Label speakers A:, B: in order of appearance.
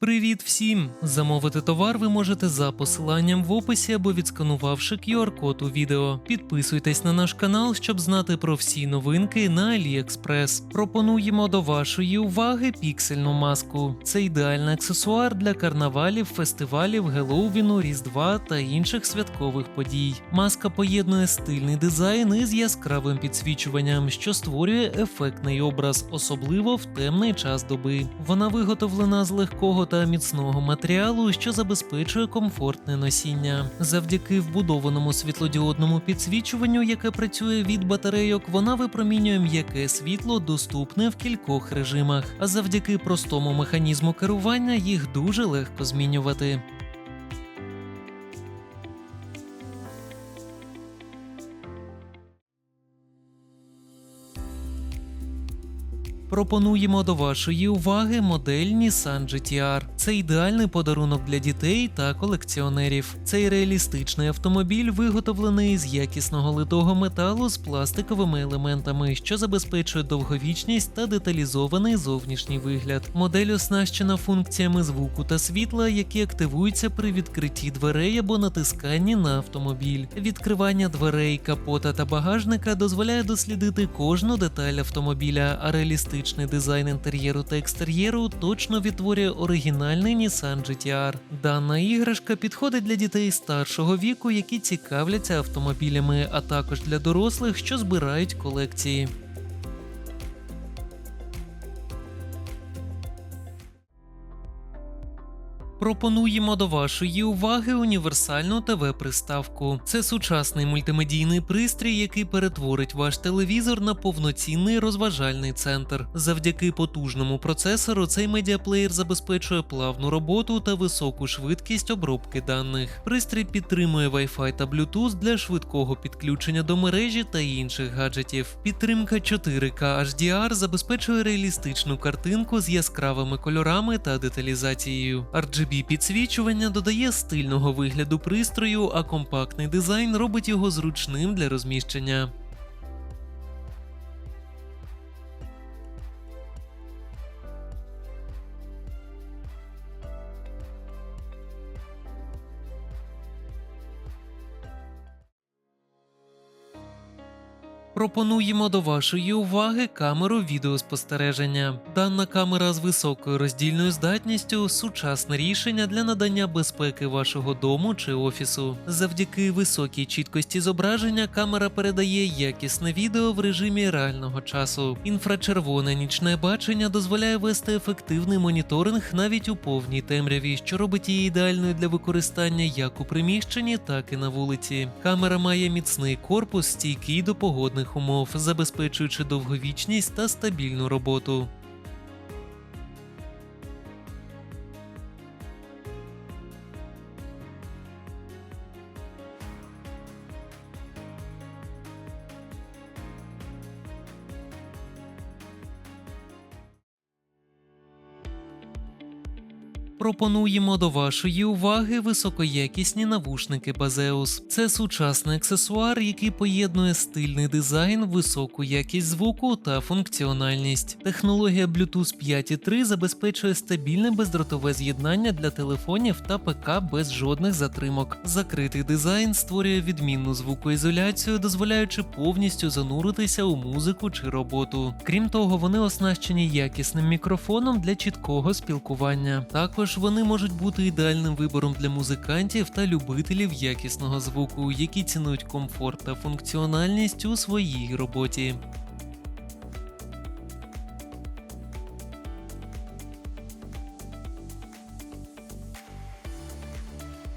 A: Привіт всім! Замовити товар ви можете за посиланням в описі або відсканувавши QR-код у відео. Підписуйтесь на наш канал, щоб знати про всі новинки на AliExpress. Пропонуємо до вашої уваги піксельну маску. Це ідеальний аксесуар для карнавалів, фестивалів, Геловіну, Різдва та інших святкових подій. Маска поєднує стильний дизайн із яскравим підсвічуванням, що створює ефектний образ, особливо в темний час доби. Вона виготовлена з легкого та міцного матеріалу, що забезпечує комфортне носіння. Завдяки вбудованому світлодіодному підсвічуванню, яке працює від батарейок, вона випромінює м'яке світло, доступне в кількох режимах. А завдяки простому механізму керування їх дуже легко змінювати. Пропонуємо до вашої уваги модель Nissan GT-R. Це ідеальний подарунок для дітей та колекціонерів. Цей реалістичний автомобіль виготовлений з якісного литого металу з пластиковими елементами, що забезпечує довговічність та деталізований зовнішній вигляд. Модель оснащена функціями звуку та світла, які активуються при відкритті дверей або натисканні на автомобіль. Відкривання дверей, капота та багажника дозволяє дослідити кожну деталь автомобіля, а реалістичний дизайн інтер'єру та екстер'єру точно відтворює оригінальний Nissan GT-R. Дана іграшка підходить для дітей старшого віку, які цікавляться автомобілями, а також для дорослих, що збирають колекції. Пропонуємо до вашої уваги універсальну ТВ-приставку. Це сучасний мультимедійний пристрій, який перетворить ваш телевізор на повноцінний розважальний центр. Завдяки потужному процесору цей медіаплеєр забезпечує плавну роботу та високу швидкість обробки даних. Пристрій підтримує Wi-Fi та Bluetooth для швидкого підключення до мережі та інших гаджетів. Підтримка 4K HDR забезпечує реалістичну картинку з яскравими кольорами та деталізацією. Підсвічування додає стильного вигляду пристрою, а компактний дизайн робить його зручним для розміщення. Пропонуємо до вашої уваги камеру відеоспостереження. Дана камера з високою роздільною здатністю сучасне рішення для надання безпеки вашого дому чи офісу. Завдяки високій чіткості зображення камера передає якісне відео в режимі реального часу. Інфрачервоне нічне бачення дозволяє вести ефективний моніторинг навіть у повній темряві, що робить її ідеальною для використання як у приміщенні, так і на вулиці. Камера має міцний корпус, стійкий до погодних умов, забезпечуючи довговічність та стабільну роботу. Пропонуємо до вашої уваги високоякісні навушники Базеус. Це сучасний аксесуар, який поєднує стильний дизайн, високу якість звуку та функціональність. Технологія Bluetooth 5.3 забезпечує стабільне бездротове з'єднання для телефонів та ПК без жодних затримок. Закритий дизайн створює відмінну звукоізоляцію, дозволяючи повністю зануритися у музику чи роботу. Крім того, вони оснащені якісним мікрофоном для чіткого спілкування. Також вони можуть бути ідеальним вибором для музикантів та любителів якісного звуку, які цінують комфорт та функціональність у своїй роботі.